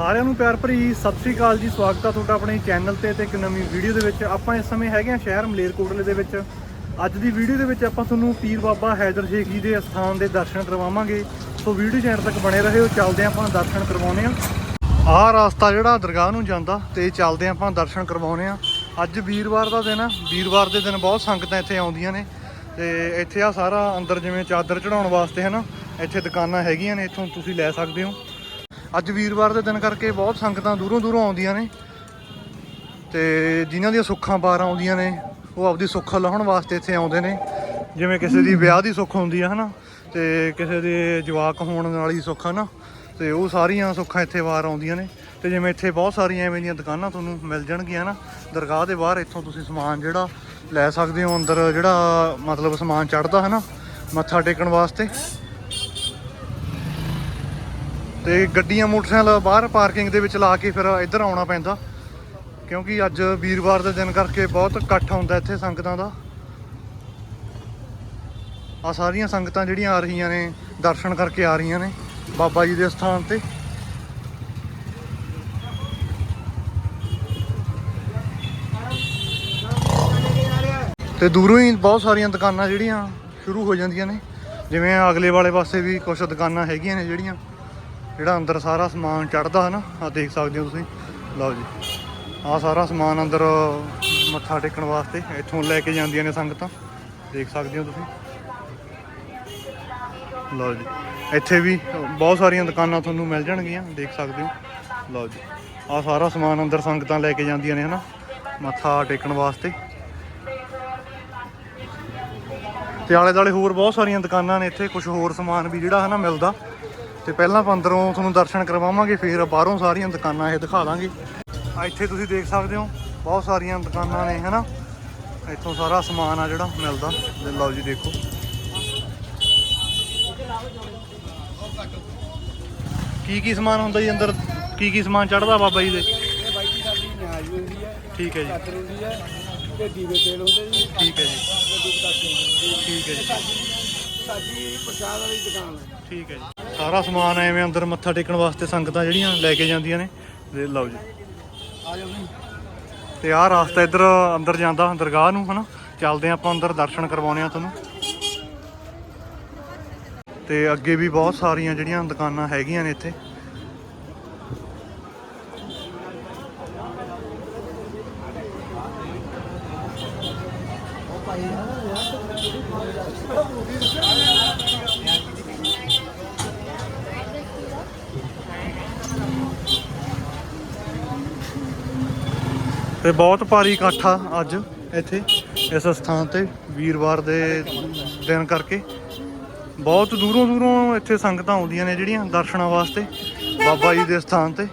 ਸਾਰਿਆਂ ਨੂੰ ਪਿਆਰ ਭਰੀ ਸਤਿ ਸ੍ਰੀ ਅਕਾਲ ਜੀ, ਸਵਾਗਤ ਆ ਤੁਹਾਡਾ ਆਪਣੇ ਚੈਨਲ ਤੇ ਤੇ ਇੱਕ ਨਵੀਂ ਵੀਡੀਓ ਦੇ ਵਿੱਚ। ਆਪਾਂ ਇਸ ਸਮੇਂ ਹੈਗੇ ਆ ਸ਼ਹਿਰ ਮਲੇਰਕੋਟਲੇ ਦੇ ਵਿੱਚ। ਅੱਜ ਦੀ ਵੀਡੀਓ ਦੇ ਵਿੱਚ ਆਪਾਂ ਤੁਹਾਨੂੰ ਪੀਰ ਬਾਬਾ ਹੈਦਰ ਸ਼ੇਖ ਜੀ ਦੇ ਅਸਥਾਨ ਦੇ ਦਰਸ਼ਨ ਕਰਵਾਵਾਂਗੇ। ਸੋ ਵੀਡੀਓ ਚੈਨਲ ਤੱਕ ਬਣੇ ਰਹੋ, ਚੱਲਦੇ ਆਪਾਂ ਦਰਸ਼ਨ ਕਰਵਾਉਣੇ ਆ ਆਹ ਰਸਤਾ ਜਿਹੜਾ ਦਰਗਾਹ ਨੂੰ ਜਾਂਦਾ ਤੇ ਚੱਲਦੇ ਆਪਾਂ ਦਰਸ਼ਨ ਕਰਵਾਉਣੇ ਆ ਅੱਜ ਵੀਰਵਾਰ ਦਾ ਦਿਨ ਆ। ਵੀਰਵਾਰ ਦੇ ਦਿਨ ਬਹੁਤ ਸੰਗਤਾਂ ਇੱਥੇ ਆਉਂਦੀਆਂ ਨੇ। ਤੇ ਇੱਥੇ ਆ ਸਾਰਾ ਅੰਦਰ ਜਿਵੇਂ ਚਾਦਰ ਚੜਾਉਣ ਵਾਸਤੇ ਹੈ ਨਾ ਇੱਥੇ ਦੁਕਾਨਾਂ ਹੈਗੀਆਂ ਨੇ, ਇੱਥੋਂ ਤੁਸੀਂ ਲੈ ਸਕਦੇ ਹੋ। ਅੱਜ ਵੀਰਵਾਰ ਦੇ ਦਿਨ ਕਰਕੇ ਬਹੁਤ ਸੰਗਤਾਂ ਦੂਰੋਂ ਦੂਰੋਂ ਆਉਂਦੀਆਂ ਨੇ ਤੇ ਜਿਨ੍ਹਾਂ ਦੀਆਂ ਸੁੱਖਾਂ ਬਾਹਰ ਆਉਂਦੀਆਂ ਨੇ, ਉਹ ਆਪਦੀ ਸੁੱਖ ਲਾਉਣ ਵਾਸਤੇ ਇੱਥੇ ਆਉਂਦੇ ਨੇ। ਜਿਵੇਂ ਕਿਸੇ ਦੀ ਵਿਆਹ ਦੀ ਸੁੱਖ ਹੁੰਦੀ ਆ, ਹਨਾ? ਤੇ ਕਿਸੇ ਦੇ ਜਵਾਕ ਹੋਣ ਵਾਲੀ ਸੁੱਖ, ਹਨਾ? ਤੇ ਉਹ ਸਾਰੀਆਂ ਸੁੱਖਾਂ ਇੱਥੇ ਵਾਰ ਆਉਂਦੀਆਂ ਨੇ। ਤੇ ਜਿਵੇਂ ਇੱਥੇ ਬਹੁਤ ਸਾਰੀਆਂ ਐਵੇਂ ਦੀਆਂ ਦੁਕਾਨਾਂ ਤੁਹਾਨੂੰ ਮਿਲ ਜਾਣਗੀਆਂ ਨਾ ਦਰਗਾਹ ਦੇ ਬਾਹਰ ਇੱਥੋਂ ਤੁਸੀਂ ਸਮਾਨ ਜਿਹੜਾ ਲੈ ਸਕਦੇ ਹੋ, ਅੰਦਰ ਜਿਹੜਾ ਮਤਲਬ ਸਮਾਨ ਚੜਦਾ ਨਾ ਮੱਥਾ ਟੇਕਣ ਵਾਸਤੇ। ਤੇ ਗੱਡੀਆਂ ਮੋਟਰਸਾਈਕਲ ਬਾਹਰ ਪਾਰਕਿੰਗ ਦੇ ਵਿੱਚ ਲਾ ਕੇ ਫਿਰ ਇੱਧਰ ਆਉਣਾ ਪੈਂਦਾ। ਕਿਉਂਕਿ ਅੱਜ ਵੀਰਵਾਰ ਦੇ ਦਿਨ ਕਰਕੇ ਬਹੁਤ ਇਕੱਠ ਹੁੰਦਾ ਇੱਥੇ ਸੰਗਤਾਂ ਦਾ। ਆ ਸਾਰੀਆਂ ਸੰਗਤਾਂ ਜਿਹੜੀਆਂ ਆ ਰਹੀਆਂ ਨੇ, ਦਰਸ਼ਨ ਕਰਕੇ ਆ ਰਹੀਆਂ ਨੇ ਬਾਬਾ ਜੀ ਦੇ ਸਥਾਨ ਤੇ। ਤੇ ਦੂਰੋਂ ਹੀ ਬਹੁਤ ਸਾਰੀਆਂ ਦੁਕਾਨਾਂ ਜਿਹੜੀਆਂ ਸ਼ੁਰੂ ਹੋ ਜਾਂਦੀਆਂ ਨੇ। ਜਿਵੇਂ ਅਗਲੇ ਵਾਲੇ ਪਾਸੇ ਵੀ ਕੁਝ ਦੁਕਾਨਾਂ ਹੈਗੀਆਂ ਨੇ ਜਿਹੜੀਆਂ। ਜਿਹੜਾ ਅੰਦਰ ਸਾਰਾ ਸਮਾਨ ਚੜਦਾ ਹੈ ਨਾ ਆ ਦੇਖ ਸਕਦੇ ਹੋ ਤੁਸੀਂ। ਲਓ ਜੀ। ਆ ਸਾਰਾ ਸਮਾਨ ਅੰਦਰ ਮੱਥਾ ਟੇਕਣ ਵਾਸਤੇ ਇੱਥੋਂ ਲੈ ਕੇ ਜਾਂਦੀਆਂ ਨੇ ਸੰਗਤਾਂ। ਦੇਖ ਸਕਦੇ ਹੋ ਤੁਸੀਂ। ਲਓ ਜੀ। ਇੱਥੇ ਵੀ ਬਹੁਤ ਸਾਰੀਆਂ ਦੁਕਾਨਾਂ ਤੁਹਾਨੂੰ ਮਿਲ ਜਾਣਗੀਆਂ, ਦੇਖ ਸਕਦੇ ਹੋ। ਲਓ ਜੀ। ਆ ਸਾਰਾ ਸਮਾਨ ਅੰਦਰ ਸੰਗਤਾਂ ਲੈ ਕੇ ਜਾਂਦੀਆਂ ਨੇ ਹਨਾ ਮੱਥਾ ਟੇਕਣ ਵਾਸਤੇ। ਤੇ ਆਲੇ ਦਾਲੇ ਹੋਰ ਬਹੁਤ ਸਾਰੀਆਂ ਦੁਕਾਨਾਂ ਨੇ ਇੱਥੇ। ਕੁਝ ਹੋਰ ਸਮਾਨ ਵੀ ਜਿਹੜਾ ਹਨਾ ਮਿਲਦਾ। ਤੇ ਪਹਿਲਾਂ ਆਪਾਂ ਅੰਦਰੋਂ ਤੁਹਾਨੂੰ ਦਰਸ਼ਨ ਕਰਵਾਵਾਂਗੇ ਫਿਰ ਬਾਹਰੋਂ ਸਾਰੀਆਂ ਦੁਕਾਨਾਂ ਇਹ ਦਿਖਾ ਦਾਂਗੇ। ਇੱਥੇ ਤੁਸੀਂ ਦੇਖ ਸਕਦੇ ਹੋ ਬਹੁਤ ਸਾਰੀਆਂ ਦੁਕਾਨਾਂ ਨੇ ਹਨਾ? ਇੱਥੋਂ ਸਾਰਾ ਸਮਾਨ ਆ ਜਿਹੜਾ ਮਿਲਦਾ। ਤੇ ਲਓ ਜੀ ਦੇਖੋ। ਕੀ ਕੀ ਸਮਾਨ ਹੁੰਦਾ ਜੀ ਅੰਦਰ? ਕੀ ਕੀ ਸਮਾਨ ਚੜਦਾ ਬਾਬਾ ਜੀ ਦੇ? ਇਹ ਬਾਈ ਜੀ ਸਾਡੀ ਨਿਆਜ਼ ਵੀ ਹੁੰਦੀ ਹੈ ਠੀਕ ਹੈ ਜੀ। ਚਾਦਰ ਹੁੰਦੀ ਹੈ ਤੇ ਦੀਵੇ ਤੇਲ ਹੁੰਦੇ ਜੀ ਠੀਕ ਹੈ ਜੀ। ਤੇ ਦੁੱਧ ਦੱਸੇ ਹੁੰਦੇ ਠੀਕ ਹੈ ਜੀ। ਸਾਡੀ ਪ੍ਰਸ਼ਾਦ ਵਾਲੀ ਦੁਕਾਨ ਹੈ। ਠੀਕ ਹੈ ਜੀ। ਸਾਰਾ ਸਮਾਨ ਐਵੇਂ ਅੰਦਰ ਮੱਥਾ ਟੇਕਣ ਵਾਸਤੇ ਸੰਗਤਾਂ ਜਿਹੜੀਆਂ ਲੈ ਕੇ ਜਾਂਦੀਆਂ ਨੇ, ਤੇ ਲਓ ਜੀ। ਆ ਜਾਓ ਜੀ ਤੇ ਆਹ ਰਾਸਤਾ ਇੱਧਰ ਅੰਦਰ ਜਾਂਦਾ, ਦਰਗਾਹ ਨੂੰ, ਹਨਾ? ਚੱਲਦੇ ਹਾਂ ਆਪਾਂ ਅੰਦਰ, ਦਰਸ਼ਨ ਕਰਵਾਉਣੇ ਆ ਤੁਹਾਨੂੰ। ਤੇ ਅੱਗੇ ਵੀ ਬਹੁਤ ਸਾਰੀਆਂ ਜਿਹੜੀਆਂ ਦੁਕਾਨਾਂ ਹੈਗੀਆਂ ਨੇ ਇੱਥੇ। ਬਹੁਤ ਭਾਰੀ ਇਕੱਠ ਆ ਅੱਜ ਇੱਥੇ, ਇਸ ਸਥਾਨ ਤੇ ਵੀਰਵਾਰ ਦੇ ਦਿਨ ਕਰਕੇ। ਬਹੁਤ ਦੂਰੋਂ ਦੂਰੋਂ ਇੱਥੇ ਸੰਗਤਾਂ ਆਉਂਦੀਆਂ ਨੇ ਜਿਹੜੀਆਂ ਦਰਸ਼ਨਾਂ ਵਾਸਤੇ ਬਾਬਾ ਜੀ ਦੇ ਸਥਾਨ ਤੇ।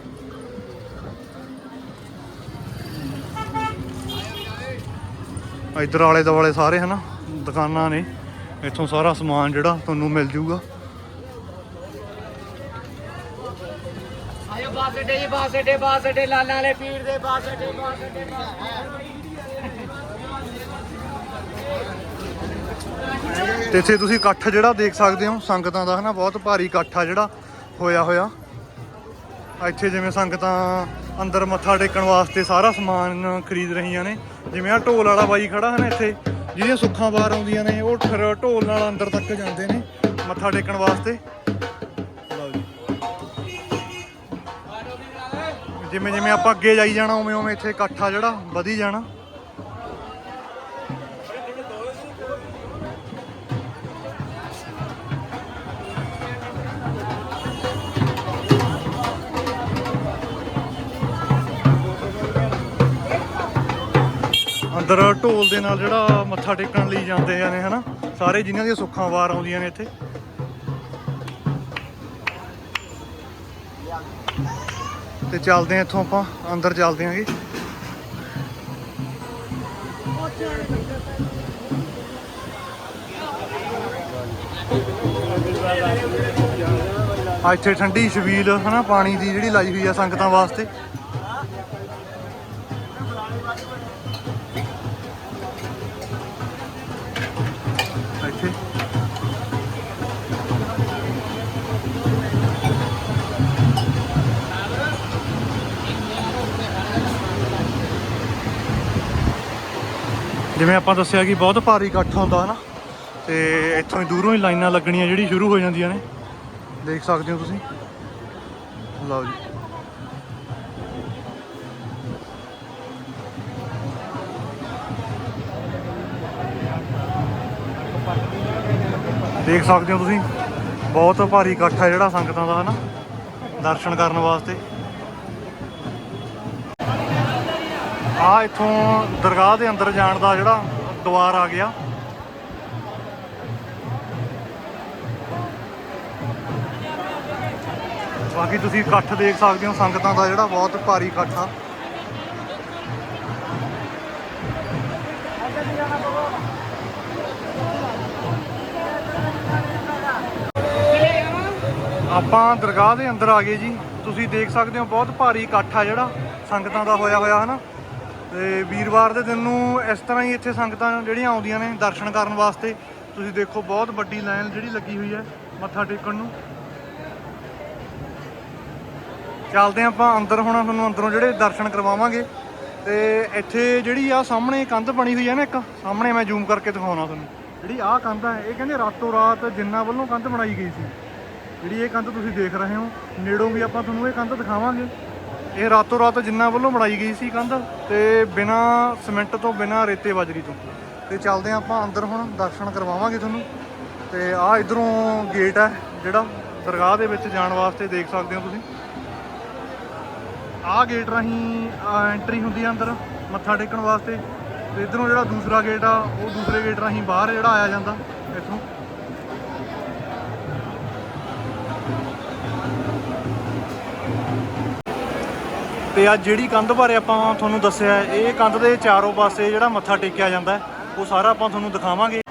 ਇੱਧਰ ਆਲੇ ਦੁਆਲੇ ਸਾਰੇ ਹਨਾ, ਦੁਕਾਨਾਂ ਨੇ, ਇੱਥੋਂ ਸਾਰਾ ਸਮਾਨ ਜਿਹੜਾ ਤੁਹਾਨੂੰ ਮਿਲ ਜੂਗਾ। ਅੱਡੇ ਜੀ ਬਾਸ ਅੱਡੇ ਬਾਸ ਅੱਡੇ ਲਾਲਾਂ ਵਾਲੇ ਪੀਰ ਦੇ ਬਾਸ ਅੱਡੇ ਬਾਸ ਅੱਡੇ ਤੇ ਇੱਥੇ ਤੁਸੀਂ ਇਕੱਠ ਜਿਹੜਾ ਦੇਖ ਸਕਦੇ ਹੋ, ਸੰਗਤਾਂ ਦਾ ਹਨਾ, ਬਹੁਤ ਭਾਰੀ ਇਕੱਠ ਆ ਜਿਹੜਾ ਹੋਇਆ ਹੋਇਆ। ਇੱਥੇ ਜਿਵੇਂ ਸੰਗਤਾਂ ਅੰਦਰ ਮੱਥਾ ਟੇਕਣ ਵਾਸਤੇ ਸਾਰਾ ਸਮਾਨ ਖਰੀਦ ਰਹੀਆਂ ਨੇ। ਜਿਵੇਂ ਆ ਢੋਲ ਵਾਲਾ ਬਾਈ ਖੜਾ ਹੈ ਇੱਥੇ ਜਿਹੜੀਆਂ ਸੁੱਖਾਂ ਬਾਹਰ ਆਉਂਦੀਆਂ ਨੇ, ਉਹ ਫਿਰ ਢੋਲ ਨਾਲ ਅੰਦਰ ਤੱਕ ਜਾਂਦੇ ਨੇ ਮੱਥਾ ਟੇਕਣ ਵਾਸਤੇ। ਜਿਵੇਂ ਜਿਵੇਂ ਆਪਾਂ ਅੱਗੇ ਜਾਈ ਜਾਣਾ, ਉਵੇਂ ਉਵੇਂ ਇੱਥੇ ਇਕੱਠਾ ਜਿਹੜਾ, ਵਧੀ ਜਾਣਾ। ਅੰਦਰ ਢੋਲ ਦੇ ਨਾਲ ਜਿਹੜਾ ਮੱਥਾ ਟੇਕਣ ਲਈ ਜਾਂਦੇ ਆ ਨੇ, ਹਨਾ? ਸਾਰੇ ਜਿਨ੍ਹਾਂ ਦੀਆਂ ਸੁੱਖਾਂ ਵਾਰ ਆਉਂਦੀਆਂ ਨੇ ਇੱਥੇ। ਤੇ ਚੱਲਦੇ ਆ ਇੱਥੋਂ ਆਪਾਂ, ਅੰਦਰ ਚੱਲਦੇ ਆਂਗੇ ਆ ਇੱਥੇ ਠੰਡੀ ਛਬੀਲ, ਹਨਾ, ਪਾਣੀ ਦੀ ਜਿਹੜੀ ਲਾਈ ਹੋਈ ਆ ਸੰਗਤਾਂ ਵਾਸਤੇ। ਜਿਵੇਂ ਆਪਾਂ ਦੱਸਿਆ ਕਿ ਬਹੁਤ ਭਾਰੀ ਇਕੱਠ ਹੁੰਦਾ ਹਨਾ, ਤੇ ਇੱਥੋਂ ਹੀ ਦੂਰੋਂ ਹੀ ਲਾਈਨਾਂ ਲੱਗਣੀਆਂ ਜਿਹੜੀ ਸ਼ੁਰੂ ਹੋ ਜਾਂਦੀਆਂ ਨੇ। ਦੇਖ ਸਕਦੇ ਹੋ ਤੁਸੀਂ। ਲਓ ਜੀ। ਦੇਖ ਸਕਦੇ ਹੋ ਤੁਸੀਂ। ਬਹੁਤ ਭਾਰੀ ਇਕੱਠ ਹੈ ਜਿਹੜਾ ਸੰਗਤਾਂ ਦਾ ਹਨਾ, ਦਰਸ਼ਨ ਕਰਨ ਵਾਸਤੇ। ਆ ਇੱਥੋਂ ਦਰਗਾਹ ਦੇ ਅੰਦਰ ਜਾਣ ਦਾ ਜਿਹੜਾ ਦੁਆਰ ਆ ਗਿਆ। ਬਾਕੀ ਤੁਸੀਂ ਇਕੱਠ ਦੇਖ ਸਕਦੇ ਹੋ, ਸੰਗਤਾਂ ਦਾ ਜਿਹੜਾ ਬਹੁਤ ਭਾਰੀ ਇਕੱਠ ਆ। ਆਪਾਂ ਦਰਗਾਹ ਦੇ ਅੰਦਰ ਆ ਗਏ ਜੀ। ਤੁਸੀਂ ਦੇਖ ਸਕਦੇ ਹੋ, ਬਹੁਤ ਭਾਰੀ ਇਕੱਠ ਆ ਜਿਹੜਾ ਸੰਗਤਾਂ ਦਾ ਹੋਇਆ ਹੋਇਆ, ਹਨਾ? ਤੇ ਵੀਰਵਾਰ ਦੇ ਦਿਨ ਨੂੰ ਇਸ ਤਰ੍ਹਾਂ ਹੀ ਇੱਥੇ ਸੰਗਤਾਂ ਜਿਹੜੀਆਂ ਆਉਂਦੀਆਂ ਨੇ ਦਰਸ਼ਨ ਕਰਨ ਵਾਸਤੇ, ਤੁਸੀਂ ਦੇਖੋ ਬਹੁਤ ਵੱਡੀ ਲਾਈਨ ਜਿਹੜੀ ਲੱਗੀ ਹੋਈ ਹੈ ਮੱਥਾ ਟੇਕਣ ਨੂੰ। ਚੱਲਦੇ ਹਾਂ ਆਪਾਂ ਅੰਦਰ ਹੁਣ, ਤੁਹਾਨੂੰ ਅੰਦਰੋਂ ਜਿਹੜੇ ਦਰਸ਼ਨ ਕਰਵਾਵਾਂਗੇ। ਤੇ ਇੱਥੇ ਜਿਹੜੀ ਆ ਸਾਹਮਣੇ ਕੰਧ ਬਣੀ ਹੋਈ ਹੈ ਨਾ ਇੱਕ, ਸਾਹਮਣੇ ਮੈਂ ਜ਼ੂਮ ਕਰਕੇ ਦਿਖਾਉਣਾ ਤੁਹਾਨੂੰ। ਜਿਹੜੀ ਆਹ ਕੰਧ ਹੈ ਇਹ ਕਹਿੰਦੇ ਰਾਤੋਂ ਰਾਤ ਜਿੰਨਾ ਵੱਲੋਂ ਕੰਧ ਬਣਾਈ ਗਈ ਸੀ। ਜਿਹੜੀ ਇਹ ਕੰਧ ਤੁਸੀਂ ਦੇਖ ਰਹੇ ਹੋ, ਨੇੜੋਂ ਵੀ ਆਪਾਂ ਤੁਹਾਨੂੰ ਇਹ ਕੰਧ ਦਿਖਾਵਾਂਗੇ। ਇਹ ਰਾਤੋਂ ਰਾਤ ਜਿੰਨਾ ਵੱਲੋਂ ਬਣਾਈ ਗਈ ਸੀ ਕੰਧ ਤੇ ਬਿਨਾ ਸਿਮੈਂਟ ਤੋਂ ਬਿਨਾ ਰੇਤੇ ਬਜਰੀ ਤੋਂ। ਤੇ ਚੱਲਦੇ ਹਾਂ ਆਪਾਂ ਅੰਦਰ ਹੁਣ, ਦਰਸ਼ਨ ਕਰਵਾਵਾਂਗੇ ਤੁਹਾਨੂੰ। ਤੇ ਆਹ ਇਧਰੋਂ ਗੇਟ ਹੈ ਜਿਹੜਾ ਦਰਗਾਹ ਦੇ ਵਿੱਚ ਜਾਣ ਵਾਸਤੇ ਦੇਖ ਸਕਦੇ ਹੋ ਤੁਸੀਂ। ਆਹ ਗੇਟ ਰਾਹੀਂ ਐਂਟਰੀ ਹੁੰਦੀ ਹੈ ਅੰਦਰ, ਮੱਥਾ ਟੇਕਣ ਵਾਸਤੇ। ਤੇ ਇਧਰੋਂ ਜਿਹੜਾ ਦੂਸਰਾ ਗੇਟ ਆ, ਉਹ ਦੂਸਰੇ ਗੇਟ ਰਾਹੀਂ ਬਾਹਰ ਜਿਹੜਾ ਆਇਆ ਜਾਂਦਾ। ਤੇ ਆ ਜਿਹੜੀ ਕੰਧ ਬਾਰੇ ਆਪਾਂ ਤੁਹਾਨੂੰ ਦੱਸਿਆ, ਇਹ ਕੰਧ ਦੇ ਚਾਰੋਂ ਪਾਸੇ ਜਿਹੜਾ ਮੱਥਾ ਟੇਕਿਆ ਜਾਂਦਾ ਉਹ ਸਾਰਾ ਆਪਾਂ ਤੁਹਾਨੂੰ ਦਿਖਾਵਾਂਗੇ।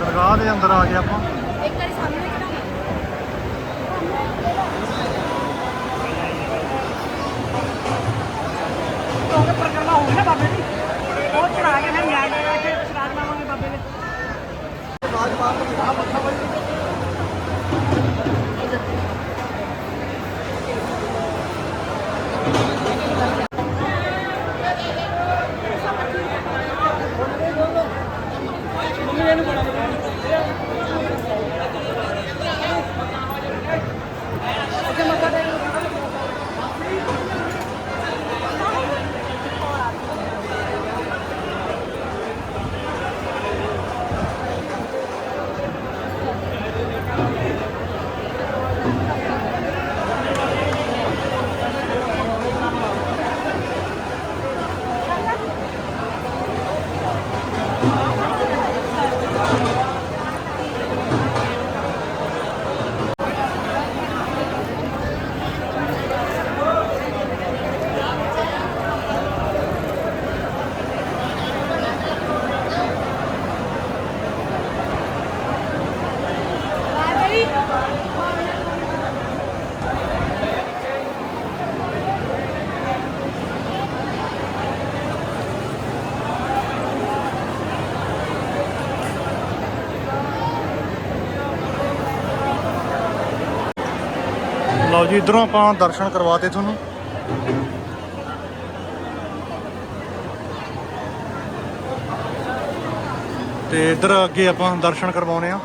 ਦਰਗਾਹ ਦੇ ਅੰਦਰ ਆ ਗਏ ਆਪਾਂ। ਜੀ ਇਧਰੋਂ ਆਪਾਂ ਦਰਸ਼ਨ ਕਰਵਾਤੇ ਤੁਹਾਨੂੰ। ਤੇ ਇਧਰ ਅੱਗੇ ਆਪਾਂ ਦਰਸ਼ਨ ਕਰਵਾਉਣੇ ਆ।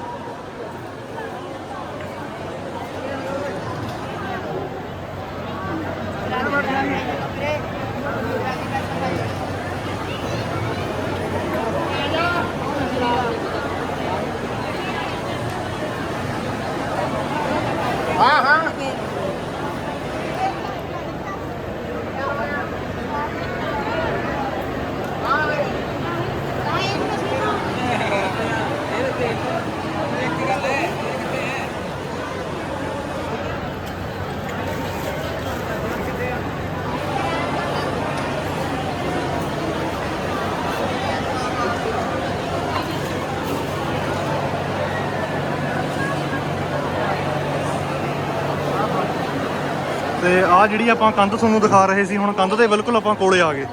ਆ ਜਿਹੜੀ ਆਪਾਂ ਕੰਧ ਤੁਹਾਨੂੰ ਦਿਖਾ ਰਹੇ ਸੀ, ਹੁਣ ਕੰਧ ਦੇ ਬਿਲਕੁਲ ਆਪਾਂ ਕੋਲੇ ਆ ਗਏ।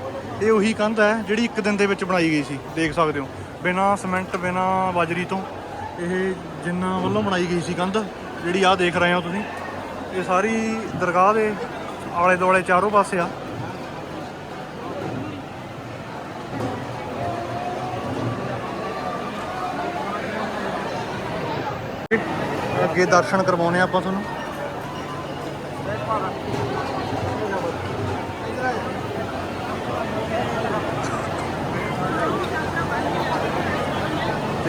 ਇਹ ਉਹੀ ਕੰਧ ਹੈ ਜਿਹੜੀ ਇੱਕ ਦਿਨ ਦੇ ਵਿੱਚ ਬਣਾਈ ਗਈ ਸੀ, ਦੇਖ ਸਕਦੇ ਹੋ। ਬਿਨਾ ਸਿਮੈਂਟ ਬਿਨਾ ਬਾਜਰੀ ਤੋਂ ਇਹ ਜਿੰਨਾ ਵੱਲੋਂ ਬਣਾਈ ਗਈ ਸੀ ਕੰਧ, ਜਿਹੜੀ ਆ ਦੇਖ ਰਹੇ ਹੋ ਤੁਸੀਂ, ਇਹ ਸਾਰੀ ਦਰਗਾਹ ਦੇ ਆਲੇ ਦੁਆਲੇ ਚਾਰੋਂ ਪਾਸੇ ਆ। ਅੱਗੇ ਦਰਸ਼ਨ ਕਰਵਾਉਣੇ ਆ ਆਪਾਂ ਤੁਹਾਨੂੰ।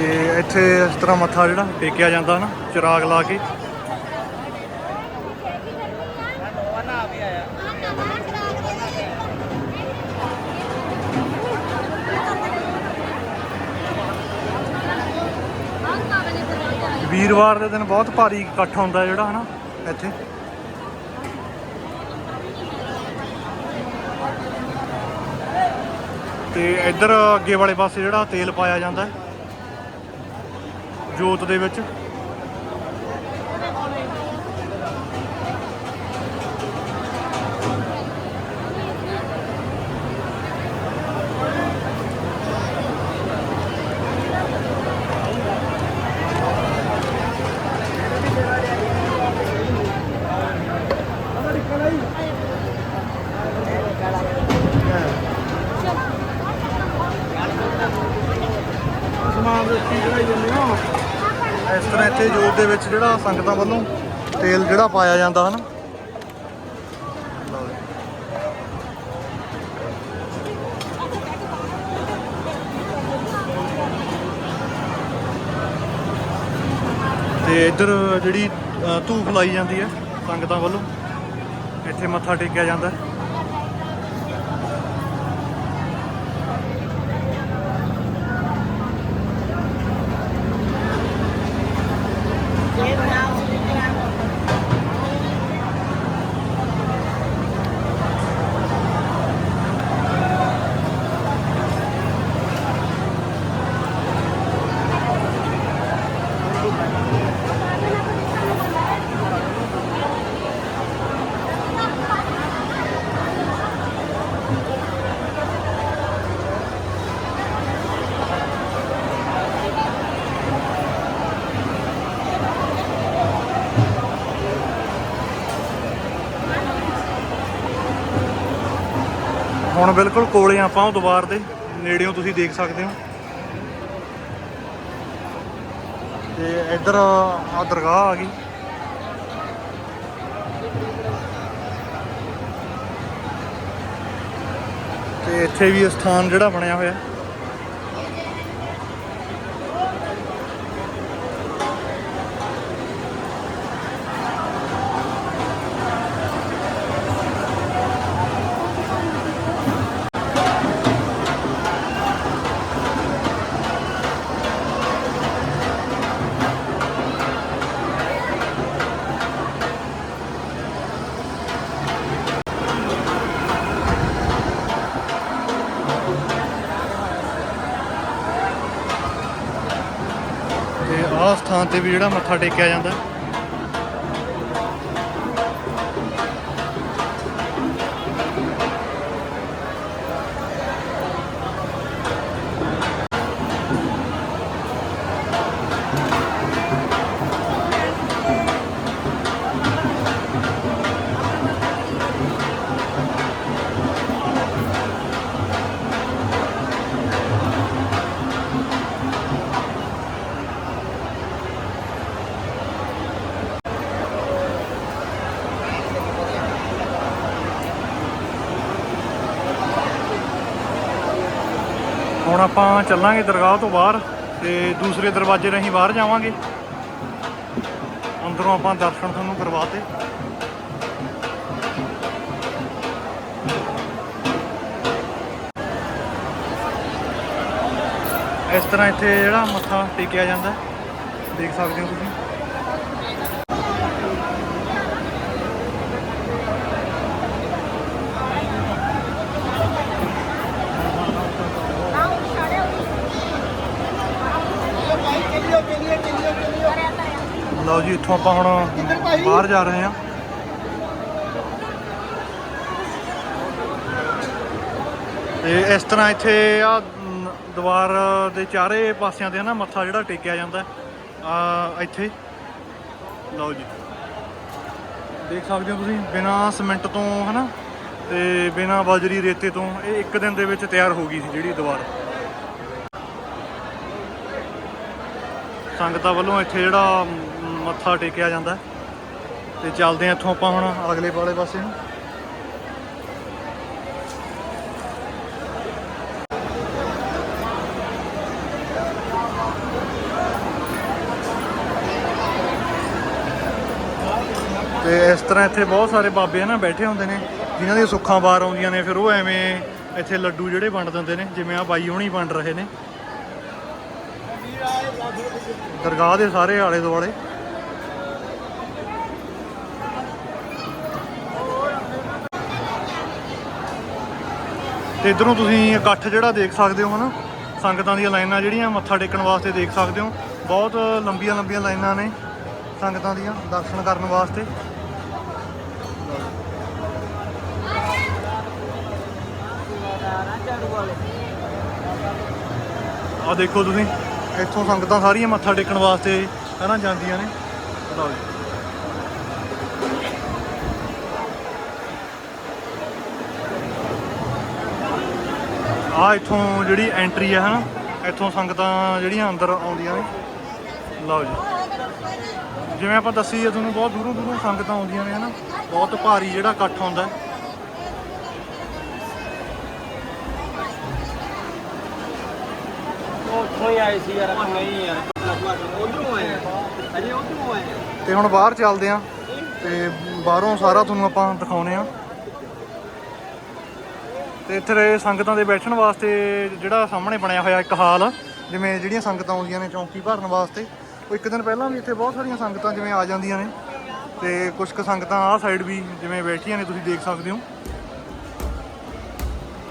ਤੇ ਇੱਥੇ ਇਸ ਤਰ੍ਹਾਂ ਮੱਥਾ ਜਿਹੜਾ ਟੇਕਿਆ ਜਾਂਦਾ ਨਾ, ਚਿਰਾਗ ਲਾ ਕੇ। ਵੀਰਵਾਰ ਦੇ ਦਿਨ ਬਹੁਤ ਭਾਰੀ ਇਕੱਠ ਹੁੰਦਾ ਜਿਹੜਾ, ਹਨਾ, ਇੱਥੇ। ਤੇ ਇੱਧਰ ਅੱਗੇ ਵਾਲੇ ਪਾਸੇ ਜਿਹੜਾ ਤੇਲ ਪਾਇਆ ਜਾਂਦਾ। ਹੈ ਜੋਤ ਦੇ ਵਿੱਚ ਸਮਾਨ ਦੇ ਕੀ ਕਰਾਈ ਜਾਂਦੇ ਹੋ ਇਸ ਤਰ੍ਹਾਂ ਇੱਥੇ ਜੋਤ ਦੇ ਵਿੱਚ ਜਿਹੜਾ ਸੰਗਤਾਂ ਵੱਲੋਂ ਤੇਲ ਜਿਹੜਾ ਪਾਇਆ ਜਾਂਦਾ ਹਨਾ। ਤੇ ਇੱਧਰ ਜਿਹੜੀ ਧੂਪ ਲਾਈ ਜਾਂਦੀ ਹੈ ਸੰਗਤਾਂ ਵੱਲੋਂ। ਇੱਥੇ ਮੱਥਾ ਟੇਕਿਆ ਜਾਂਦਾ ਹੈ। ਹੁਣ ਬਿਲਕੁਲ ਕੋਲੇ ਆਪਾਂ ਉਹ ਦੀਵਾਰ ਦੇ ਨੇੜਿਓਂ ਤੁਸੀਂ ਦੇਖ ਸਕਦੇ ਹੋ। ਤੇ ਇੱਧਰ ਆ ਦਰਗਾਹ ਆ ਗਈ। ਤੇ ਇੱਥੇ ਵੀ ਸਥਾਨ ਜਿਹੜਾ ਬਣਿਆ ਹੋਇਆ। ਥਾਂ ਤੇ ਵੀ ਜਿਹੜਾ ਮੱਥਾ ਟੇਕਿਆ ਜਾਂਦਾ। ਹੁਣ ਆਪਾਂ ਚੱਲਾਂਗੇ ਦਰਗਾਹ ਤੋਂ ਬਾਹਰ ਤੇ ਦੂਸਰੇ ਦਰਵਾਜ਼ੇ ਰਾਹੀਂ ਬਾਹਰ ਜਾਵਾਂਗੇ। ਅੰਦਰੋਂ ਆਪਾਂ ਦਰਸ਼ਨ ਤੁਹਾਨੂੰ ਕਰਵਾਤੇ। ਇਸ ਤਰ੍ਹਾਂ ਇੱਥੇ ਜਿਹੜਾ ਮੱਥਾ ਟੇਕਿਆ ਜਾਂਦਾ, ਦੇਖ ਸਕਦੇ ਹੋ ਤੁਸੀਂ। ਲਓ ਜੀ, ਇੱਥੋਂ ਆਪਾਂ ਹੁਣ ਬਾਹਰ ਜਾ ਰਹੇ ਹਾਂ। ਤੇ ਇਸ ਤਰ੍ਹਾਂ ਇੱਥੇ ਆ ਦੀਵਾਰ ਦੇ ਚਾਰੇ ਪਾਸਿਆਂ ਤੇ ਨਾ ਮੱਥਾ ਜਿਹੜਾ ਟੇਕਿਆ ਜਾਂਦਾ ਆ, ਇੱਥੇ। ਲਓ ਜੀ। ਦੇਖ ਸਕਦੇ ਹੋ ਤੁਸੀਂ, ਬਿਨਾ ਸੀਮੈਂਟ ਤੋਂ, ਹਨਾ? ਤੇ ਬਿਨਾ ਬਜਰੀ ਰੇਤੇ ਤੋਂ, ਇਹ ਇੱਕ ਦਿਨ ਦੇ ਵਿੱਚ ਤਿਆਰ ਹੋ ਗਈ ਸੀ ਜਿਹੜੀ ਦੀਵਾਰ। ਸੰਗਤਾਂ ਵੱਲੋਂ ਇੱਥੇ ਜਿਹੜਾ ਮੱਥਾ ਟੇਕਿਆ ਜਾਂਦਾ ਤੇ ਚੱਲਦੇ ਹਾਂ ਇੱਥੋਂ ਆਪਾਂ ਹੁਣ ਅਗਲੇ ਵਾਲੇ ਪਾਸੇ ਨੂੰ। ਤੇ ਇਸ ਤਰ੍ਹਾਂ ਇੱਥੇ ਬਹੁਤ ਸਾਰੇ ਬਾਬੇ ਨਾ ਬੈਠੇ ਹੁੰਦੇ ਨੇ, ਜਿਨ੍ਹਾਂ ਦੀਆਂ ਸੁੱਖਾਂ ਬਾਹਰ ਆਉਂਦੀਆਂ ਨੇ, ਫਿਰ ਉਹ ਐਵੇਂ ਇੱਥੇ ਲੱਡੂ ਜਿਹੜੇ ਵੰਡ ਦਿੰਦੇ ਨੇ, ਜਿਵੇਂ ਆ ਬਾਈ ਹੋਣੀ ਵੰਡ ਰਹੇ ਨੇ। ਦਰਗਾਹ ਦੇ ਸਾਰੇ ਆਲੇ ਦੁਆਲੇ ਤੇ ਇਧਰੋਂ ਤੁਸੀਂ ਇਕੱਠ ਜਿਹੜਾ ਦੇਖ ਸਕਦੇ ਹੋ ਹਨਾ, ਸੰਗਤਾਂ ਦੀਆਂ ਲਾਈਨਾਂ ਜਿਹੜੀਆਂ ਮੱਥਾ ਟੇਕਣ ਵਾਸਤੇ ਦੇਖ ਸਕਦੇ ਹੋ। ਬਹੁਤ ਲੰਬੀਆਂ ਲੰਬੀਆਂ ਲਾਈਨਾਂ ਨੇ ਸੰਗਤਾਂ ਦੀਆਂ ਦਰਸ਼ਨ ਕਰਨ ਵਾਸਤੇ। ਆ ਦੇਖੋ ਤੁਸੀਂ, ਇੱਥੋਂ ਸੰਗਤਾਂ ਸਾਰੀਆਂ ਮੱਥਾ ਟੇਕਣ ਵਾਸਤੇ ਹਨਾ ਜਾਂਦੀਆਂ ਨੇ। ਲਓ ਜੀ ਆ ਇੱਥੋਂ ਜਿਹੜੀ ਐਂਟਰੀ ਹੈ ਹਨਾ ਇੱਥੋਂ ਸੰਗਤਾਂ ਜਿਹੜੀਆਂ ਅੰਦਰ ਆਉਂਦੀਆਂ ਨੇ। ਲਓ ਜੀ। ਜਿਵੇਂ ਆਪਾਂ ਦੱਸੀ ਹੈ ਤੁਹਾਨੂੰ ਬਹੁਤ ਦੂਰੋਂ ਦੂਰੋਂ ਸੰਗਤਾਂ ਆਉਂਦੀਆਂ ਨੇ ਹਨਾ। ਬਹੁਤ ਭਾਰੀ ਜਿਹੜਾ ਇਕੱਠ ਹੁੰਦਾ। ਹੈ ਤੇ ਹੁਣ ਬਾਹਰ ਚੱਲਦੇ ਆਂ ਤੇ ਬਾਹਰੋਂ ਸਾਰਾ ਤੁਹਾਨੂੰ ਆਪਾਂ ਦਿਖਾਉਨੇ ਆ। ਤੇ ਇੱਥੇ ਸੰਗਤਾਂ ਦੇ ਬੈਠਣ ਵਾਸਤੇ ਜਿਹੜਾ ਸਾਹਮਣੇ ਬਣਿਆ ਹੋਇਆ ਇੱਕ ਹਾਲ, ਜਿਵੇਂ ਜਿਹੜੀਆਂ ਸੰਗਤਾਂ ਆਉਂਦੀਆਂ ਨੇ ਚੌਂਕੀ ਭਰਨ ਵਾਸਤੇ, ਉਹ ਇੱਕ ਦਿਨ ਪਹਿਲਾਂ ਵੀ ਇੱਥੇ ਬਹੁਤ ਸਾਰੀਆਂ ਸੰਗਤਾਂ ਜਿਵੇਂ ਆ ਜਾਂਦੀਆਂ ਨੇ, ਤੇ ਕੁਝ ਕੁ ਸੰਗਤਾਂ ਆਹ ਸਾਈਡ ਵੀ ਜਿਵੇਂ ਬੈਠੀਆਂ ਨੇ, ਤੁਸੀਂ ਦੇਖ ਸਕਦੇ ਹੋ।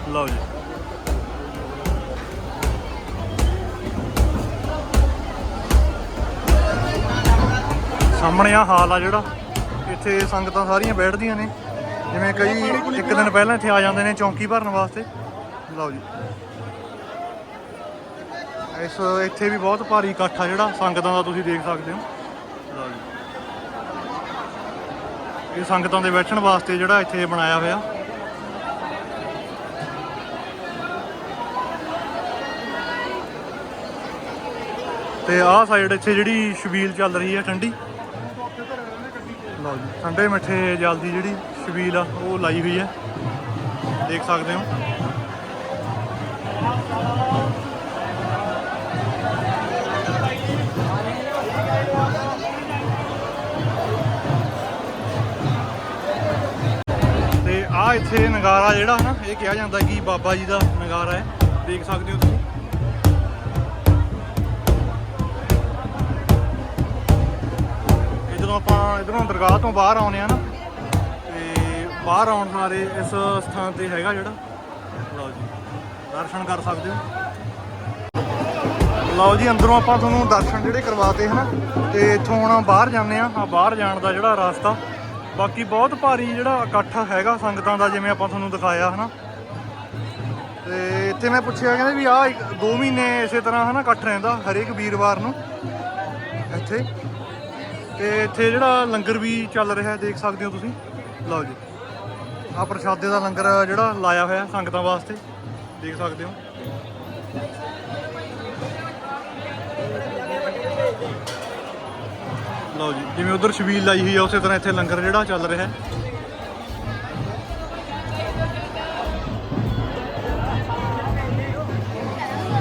ਲਓ ਜੀ। ਸਾਹਮਣੇ ਆ ਹਾਲ ਆ ਜਿਹੜਾ, ਇੱਥੇ ਸੰਗਤਾਂ ਸਾਰੀਆਂ ਬੈਠਦੀਆਂ ਨੇ। ਜਿਵੇਂ ਕਈ ਇੱਕ ਦਿਨ ਪਹਿਲਾਂ ਇੱਥੇ ਆ ਜਾਂਦੇ ਨੇ ਚੌਂਕੀ ਭਰਨ ਵਾਸਤੇ। ਲਓ ਜੀ। ਇਸ ਇੱਥੇ ਵੀ ਬਹੁਤ ਭਾਰੀ ਇਕੱਠ ਆ ਜਿਹੜਾ, ਸੰਗਤਾਂ ਦਾ ਤੁਸੀਂ ਦੇਖ ਸਕਦੇ ਹੋ। ਲਓ ਜੀ। ਇਹ ਸੰਗਤਾਂ ਦੇ ਬੈਠਣ ਵਾਸਤੇ ਜਿਹੜਾ ਇੱਥੇ ਬਣਾਇਆ ਹੋਇਆ। ਤੇ ਆਹ ਸਾਈਡ ਇੱਥੇ ਜਿਹੜੀ ਸ਼ਬੀਲ ਚੱਲ ਰਹੀ ਹੈ, ਠੰਡੀ। ਲਓ ਜੀ। ਠੰਡੇ ਮਿੱਠੇ ਜਲਦੀ ਜਿਹੜੀ ਛਬੀਲ ਆ, ਉਹ ਲਾਈ ਹੋਈ ਹੈ। ਦੇਖ ਸਕਦੇ ਹੋ। ਤੇ ਆ ਇੱਥੇ ਨਗਾਰਾ ਜਿਹੜਾ ਨਾ ਇਹ ਕਿਹਾ ਜਾਂਦਾ ਕਿ ਬਾਬਾ ਜੀ ਦਾ ਨਗਾਰਾ ਹੈ। ਦੇਖ ਸਕਦੇ ਹੋ ਤੁਸੀਂ। ਜਦੋਂ ਆਪਾਂ ਇਧਰੋਂ ਦਰਗਾਹ ਤੋਂ ਬਾਹਰ ਆਉਂਦੇ ਆ ਨਾ ਬਾਹਰ ਆਉਣ ਸਾਰੇ ਇਸ ਸਥਾਨ ਤੇ ਹੈਗਾ ਜਿਹੜਾ। ਲਓ ਜੀ, ਦਰਸ਼ਨ ਕਰ ਸਕਦੇ ਹੋ। ਲਓ ਜੀ, ਅੰਦਰੋਂ ਆਪਾਂ ਤੁਹਾਨੂੰ ਦਰਸ਼ਨ ਜਿਹੜੇ ਕਰਵਾਤੇ ਹਨਾ, ਤੇ ਇੱਥੋਂ ਹੁਣ ਬਾਹਰ ਜਾਂਦੇ ਆ ਆ ਬਾਹਰ ਜਾਣ ਦਾ ਜਿਹੜਾ ਰਸਤਾ, ਬਾਕੀ ਬਹੁਤ ਭਾਰੀ ਜਿਹੜਾ ਇਕੱਠ ਹੈਗਾ ਸੰਗਤਾਂ ਦਾ, ਜਿਵੇਂ ਆਪਾਂ ਤੁਹਾਨੂੰ ਦਿਖਾਇਆ ਹਨਾ। ਤੇ ਇੱਥੇ ਮੈਂ ਪੁੱਛਿਆ, ਕਹਿੰਦੇ ਵੀ ਆ 2 ਮਹੀਨੇ ਇਸੇ ਤਰ੍ਹਾਂ ਹਨਾ ਇਕੱਠ ਰਹਿੰਦਾ ਹਰੇਕ ਵੀਰਵਾਰ ਨੂੰ, ਇੱਥੇ। ਤੇ ਇੱਥੇ ਜਿਹੜਾ ਲੰਗਰ ਵੀ ਚੱਲ ਰਿਹਾ, ਦੇਖ ਸਕਦੇ ਹੋ ਤੁਸੀਂ। ਲਓ ਜੀ। ਆ ਪ੍ਰਸ਼ਾਦੇ ਦਾ ਲੰਗਰ ਜਿਹੜਾ ਲਾਇਆ ਹੋਇਆ ਸੰਗਤਾਂ ਵਾਸਤੇ। ਦੇਖ ਸਕਦੇ ਹੋ। ਲਓ ਜੀ, ਜਿਵੇਂ ਉਧਰ ਛਬੀਲ ਲਾਈ ਹੋਈ ਆ, ਉਸੇ ਤਰ੍ਹਾਂ ਇੱਥੇ ਲੰਗਰ ਜਿਹੜਾ ਚੱਲ ਰਿਹਾ। ਹੈ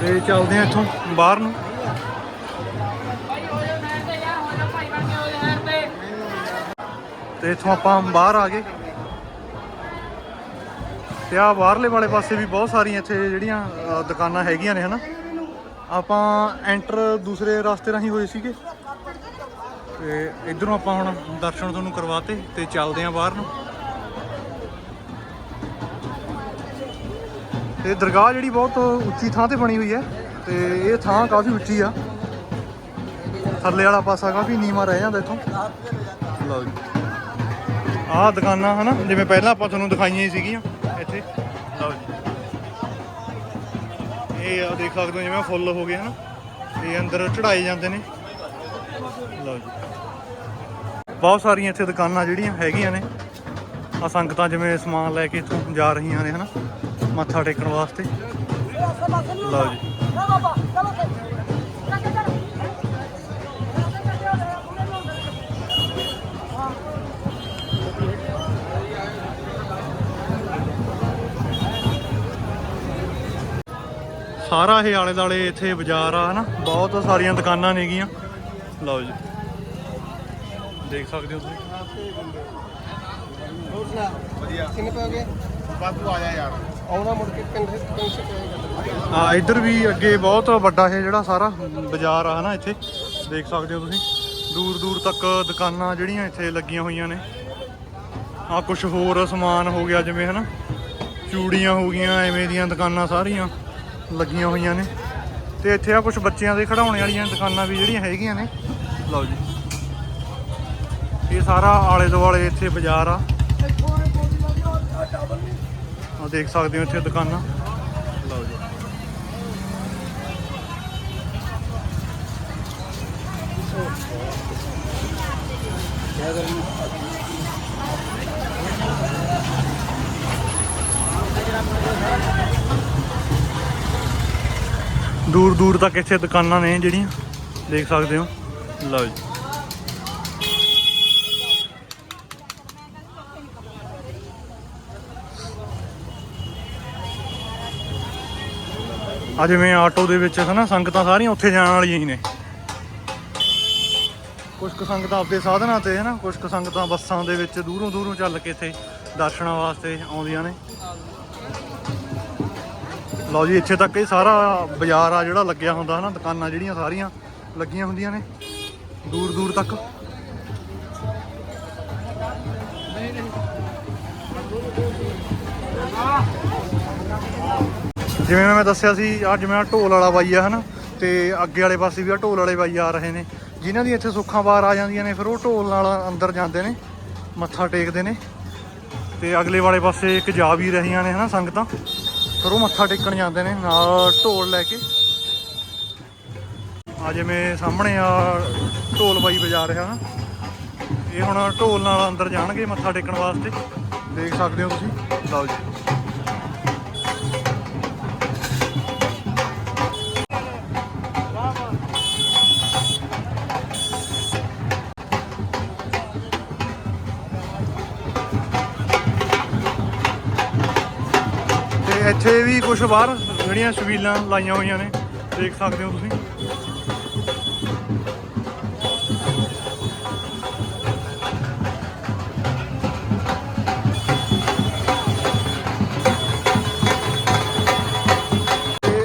ਤੇ ਚੱਲਦੇ ਆ ਇੱਥੋਂ ਬਾਹਰ ਨੂੰ। ਤੇ ਇੱਥੋਂ ਆਪਾਂ ਬਾਹਰ ਆ ਗਏ। ਤੇ ਆ ਬਾਹਰਲੇ ਵਾਲੇ ਪਾਸੇ ਵੀ ਬਹੁਤ ਸਾਰੀਆਂ ਇੱਥੇ ਜਿਹੜੀਆਂ ਅ, ਦੁਕਾਨਾਂ ਹੈਗੀਆਂ ਨੇ ਹਨਾ? ਆਪਾਂ ਐਂਟਰ ਦੂਸਰੇ ਰਸਤੇ ਰਾਹੀਂ ਹੋਏ ਸੀਗੇ। ਤੇ ਇਧਰੋਂ ਆਪਾਂ ਹੁਣ ਦਰਸ਼ਨ ਤੁਹਾਨੂੰ ਕਰਵਾਤੇ ਤੇ ਚੱਲਦੇ ਆਂ ਬਾਹਰ ਨੂੰ। ਤੇ ਦਰਗਾਹ ਜਿਹੜੀ ਬਹੁਤ ਉੱਚੀ ਥਾਂ ਤੇ ਬਣੀ ਹੋਈ ਹੈ ਤੇ ਇਹ ਥਾਂ ਕਾਫੀ ਉੱਚੀ ਆ। ਥੱਲੇ ਵਾਲਾ ਪਾਸਾ ਕਾਫੀ ਨੀਵਾਂ ਰਹਿ ਜਾਂਦਾ ਇੱਥੋਂ। ਲਓ ਜੀ। ਆਹ ਦੁਕਾਨਾਂ ਹਨਾ? ਜਿਵੇਂ ਪਹਿਲਾਂ ਆਪਾਂ ਤੁਹਾਨੂੰ ਦਿਖਾਈਆਂ ਹੀ ਸੀਗੀਆਂ। ਇੱਥੇ। ਲਓ ਜੀ। ਇਹ ਆ ਦੇਖ ਸਕਦੇ ਹੋ ਜਿਵੇਂ ਫੁੱਲ ਹੋ ਗਏ ਹਨਾ। ਇਹ ਅੰਦਰ ਚੜਾਏ ਜਾਂਦੇ ਨੇ। ਲਓ ਜੀ। ਬਹੁਤ ਸਾਰੀਆਂ ਇੱਥੇ ਦੁਕਾਨਾਂ ਜਿਹੜੀਆਂ ਹੈਗੀਆਂ ਨੇ। ਆ ਸੰਗਤਾਂ ਜਿਵੇਂ ਸਮਾਨ ਲੈ ਕੇ ਇੱਥੋਂ ਜਾ ਰਹੀਆਂ ਨੇ ਹਨਾ। ਮੱਥਾ ਟੇਕਣ ਵਾਸਤੇ। ਲਓ ਜੀ। ਸਾਰਾ ਇਹ ਆਲੇ ਦਾਲੇ ਇੱਥੇ ਬਾਜ਼ਾਰ ਆ ਹਨਾ? ਬਹੁਤ ਸਾਰੀਆਂ ਦੁਕਾਨਾਂ ਨੇਗੀਆਂ। ਲਓ ਜੀ। ਦੇਖ ਸਕਦੇ ਹੋ ਤੁਸੀਂ? ਕਿੰਨੇ ਪੈ ਗਏ? ਬਸ ਤੂੰ ਆ ਜਾ ਯਾਰ। ਆਉਣਾ ਮੁੜ ਕੇ ਪਿੰਡ ਪਿੰਡ ਸੇ ਪਏਗਾ ਆ ਇੱਧਰ ਵੀ ਅੱਗੇ ਬਹੁਤ ਵੱਡਾ ਇਹ ਜਿਹੜਾ ਸਾਰਾ ਬਾਜ਼ਾਰ ਆ ਹਨਾ ਇੱਥੇ। ਦੇਖ ਸਕਦੇ ਹੋ ਤੁਸੀਂ? ਦੂਰ ਦੂਰ ਤੱਕ ਦੁਕਾਨਾਂ ਜਿਹੜੀਆਂ ਇੱਥੇ ਲੱਗੀਆਂ ਹੋਈਆਂ ਨੇ। ਆ ਕੁਝ ਹੋਰ ਸਮਾਨ ਹੋ ਗਿਆ ਜਿਵੇਂ ਹਨਾ? ਚੂੜੀਆਂ ਹੋ ਗਈਆਂ ਐਵੇਂ ਦੀਆਂ ਦੁਕਾਨਾਂ ਸਾਰੀਆਂ। ਲੱਗੀਆਂ ਹੋਈਆਂ ਨੇ। ਤੇ ਇੱਥੇ ਆ ਕੁਝ ਬੱਚਿਆਂ ਦੇ ਖਿਡੌਣੇ ਵਾਲੀਆਂ ਦੁਕਾਨਾਂ ਵੀ ਜਿਹੜੀਆਂ ਹੈਗੀਆਂ ਨੇ। ਲਓ ਜੀ। ਇਹ ਸਾਰਾ ਆਲੇ ਦੁਆਲੇ ਇੱਥੇ ਬਾਜ਼ਾਰ ਆ। ਆ ਦੇਖ ਸਕਦੇ ਹੋ ਇੱਥੇ ਦੁਕਾਨਾਂ। ਲਓ ਜੀ। ਦੂਰ ਦੂਰ ਤੱਕ ਇੱਥੇ ਦੁਕਾਨਾਂ ਨੇ ਜਿਹੜੀਆਂ, ਦੇਖ ਸਕਦੇ ਹੋ। ਲਓ ਜੀ। ਆ ਜਿਵੇਂ ਆਟੋ ਦੇ ਵਿੱਚ ਹਨਾ, ਸੰਗਤਾਂ ਸਾਰੀਆਂ ਉੱਥੇ ਜਾਣ ਵਾਲੀਆਂ ਹੀ ਨੇ। ਕੁਝ ਕੁ ਸੰਗਤਾਂ ਆਪਦੇ ਸਾਧਨਾਂ ਤੇ ਹਨਾ ਕੁਝ ਕੁ ਸੰਗਤਾਂ ਬੱਸਾਂ ਦੇ ਵਿੱਚ ਦੂਰੋਂ ਦੂਰੋਂ ਚੱਲ ਕੇ ਇੱਥੇ ਦਰਸ਼ਨਾਂ ਵਾਸਤੇ ਆਉਂਦੀਆਂ ਨੇ। ਲਓ ਜੀ, ਇੱਥੇ ਤੱਕ ਇਹ ਸਾਰਾ ਬਾਜ਼ਾਰ ਆ ਜਿਹੜਾ ਲੱਗਿਆ ਹੁੰਦਾ ਹਨਾ, ਦੁਕਾਨਾਂ ਜਿਹੜੀਆਂ ਸਾਰੀਆਂ ਲੱਗੀਆਂ ਹੁੰਦੀਆਂ ਨੇ, ਦੂਰ ਦੂਰ ਤੱਕ। ਜਿਵੇਂ ਮੈਂ ਦੱਸਿਆ ਸੀ ਆ ਜਿਵੇਂ ਆਹ ਢੋਲ ਵਾਲਾ ਬਾਈ ਆ ਹਨਾ, ਤੇ ਅੱਗੇ ਵਾਲੇ ਪਾਸੇ ਵੀ ਆ ਢੋਲ ਵਾਲੇ ਬਾਈ ਆ ਰਹੇ ਨੇ। ਜਿਨ੍ਹਾਂ ਦੀ ਇੱਥੇ ਸੁੱਖਾਂ ਬਾਰ ਆ ਜਾਂਦੀਆਂ ਨੇ, ਫਿਰ ਉਹ ਢੋਲ ਨਾਲ ਅੰਦਰ ਜਾਂਦੇ ਨੇ, ਮੱਥਾ ਟੇਕਦੇ ਨੇ। ਤੇ ਅਗਲੇ ਵਾਲੇ ਪਾਸੇ ਇੱਕ ਜਾ ਵੀ ਰਹੀਆਂ ਨੇ ਹਨਾ ਸੰਗਤਾਂ। ਫਿਰ ਉਹ ਮੱਥਾ ਟੇਕਣ ਜਾਂਦੇ ਨੇ, ਨਾਲ ਢੋਲ ਲੈ ਕੇ। ਆ ਜਿਵੇਂ ਸਾਹਮਣੇ ਆ ਢੋਲ ਬਾਈ ਵਜਾ ਰਿਹਾ ਨਾ। ਇਹ ਹੁਣ ਢੋਲ ਨਾਲ ਅੰਦਰ ਜਾਣਗੇ ਮੱਥਾ ਟੇਕਣ ਵਾਸਤੇ। ਦੇਖ ਸਕਦੇ ਹੋ ਤੁਸੀਂ? ਲਓ ਜੀ। ਇੱਥੇ ਵੀ ਕੁਝ ਬਾਹਰ ਜਿਹੜੀਆਂ ਛਬੀਲਾਂ ਲਾਈਆਂ ਹੋਈਆਂ ਨੇ, ਦੇਖ ਸਕਦੇ ਹੋ ਤੁਸੀਂ।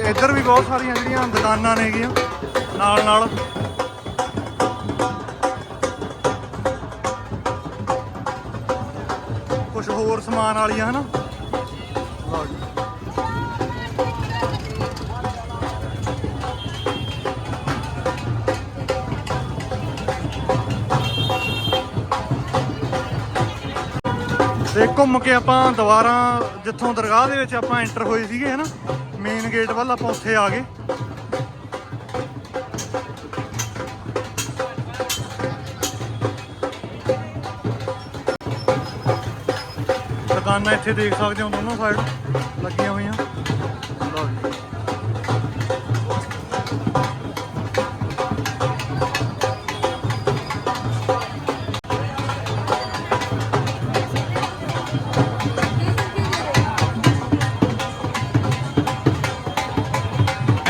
ਇੱਧਰ ਵੀ ਬਹੁਤ ਸਾਰੀਆਂ ਜਿਹੜੀਆਂ ਦੁਕਾਨਾਂ ਨੇਗੀਆਂ, ਨਾਲ ਨਾਲ। ਕੁਝ ਹੋਰ ਸਮਾਨ ਵਾਲੀਆਂ, ਹਨਾ? ਘੁੰਮ ਕੇ ਆਪਾਂ ਦੁਬਾਰਾ ਜਿੱਥੋਂ ਦਰਗਾਹ ਦੇ ਵਿੱਚ ਆਪਾਂ ਐਂਟਰ ਹੋਏ ਸੀਗੇ, ਹਨਾ? ਮੇਨ ਗੇਟ ਵੱਲ ਆਪਾਂ ਉੱਥੇ ਆ ਗਏ। ਦੁਕਾਨਾਂ ਇੱਥੇ ਦੇਖ ਸਕਦੇ ਹੋ ਦੋਨੋਂ ਸਾਈਡ ਲੱਗੀਆਂ ਹੋਈਆਂ। ਲਓ ਜੀ।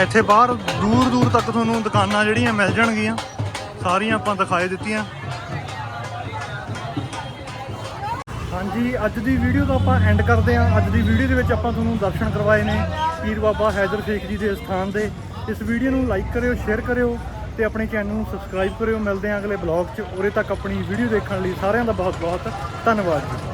ਇੱਥੇ ਬਾਹਰ ਦੂਰ ਦੂਰ ਤੱਕ ਤੁਹਾਨੂੰ ਦੁਕਾਨਾਂ ਜਿਹੜੀਆਂ ਮਿਲ ਜਾਣਗੀਆਂ, ਸਾਰੀਆਂ ਆਪਾਂ ਦਿਖਾਏ ਦਿੱਤੀਆਂ। ਹਾਂਜੀ, ਅੱਜ ਦੀ ਵੀਡੀਓ ਦਾ ਆਪਾਂ ਐਂਡ ਕਰਦੇ ਹਾਂ। ਅੱਜ ਦੀ ਵੀਡੀਓ ਦੇ ਵਿੱਚ ਆਪਾਂ ਤੁਹਾਨੂੰ ਦਰਸ਼ਨ ਕਰਵਾਏ ਨੇ ਪੀਰ ਬਾਬਾ ਹੈਦਰ ਸ਼ੇਖ ਜੀ ਦੇ ਸਥਾਨ ਦੇ। ਇਸ ਵੀਡੀਓ ਨੂੰ ਲਾਈਕ ਕਰਿਓ ਸ਼ੇਅਰ ਕਰਿਓ ਤੇ ਆਪਣੇ ਚੈਨਲ ਨੂੰ ਸਬਸਕ੍ਰਾਈਬ ਕਰਿਓ। ਮਿਲਦੇ ਹਾਂ ਅਗਲੇ ਬਲੌਗ 'ਚ। ਉਰੇ ਤੱਕ ਆਪਣੀ ਵੀਡੀਓ ਦੇਖਣ ਲਈ ਸਾਰਿਆਂ ਦਾ ਬਹੁਤ ਬਹੁਤ ਧੰਨਵਾਦ ਜੀ।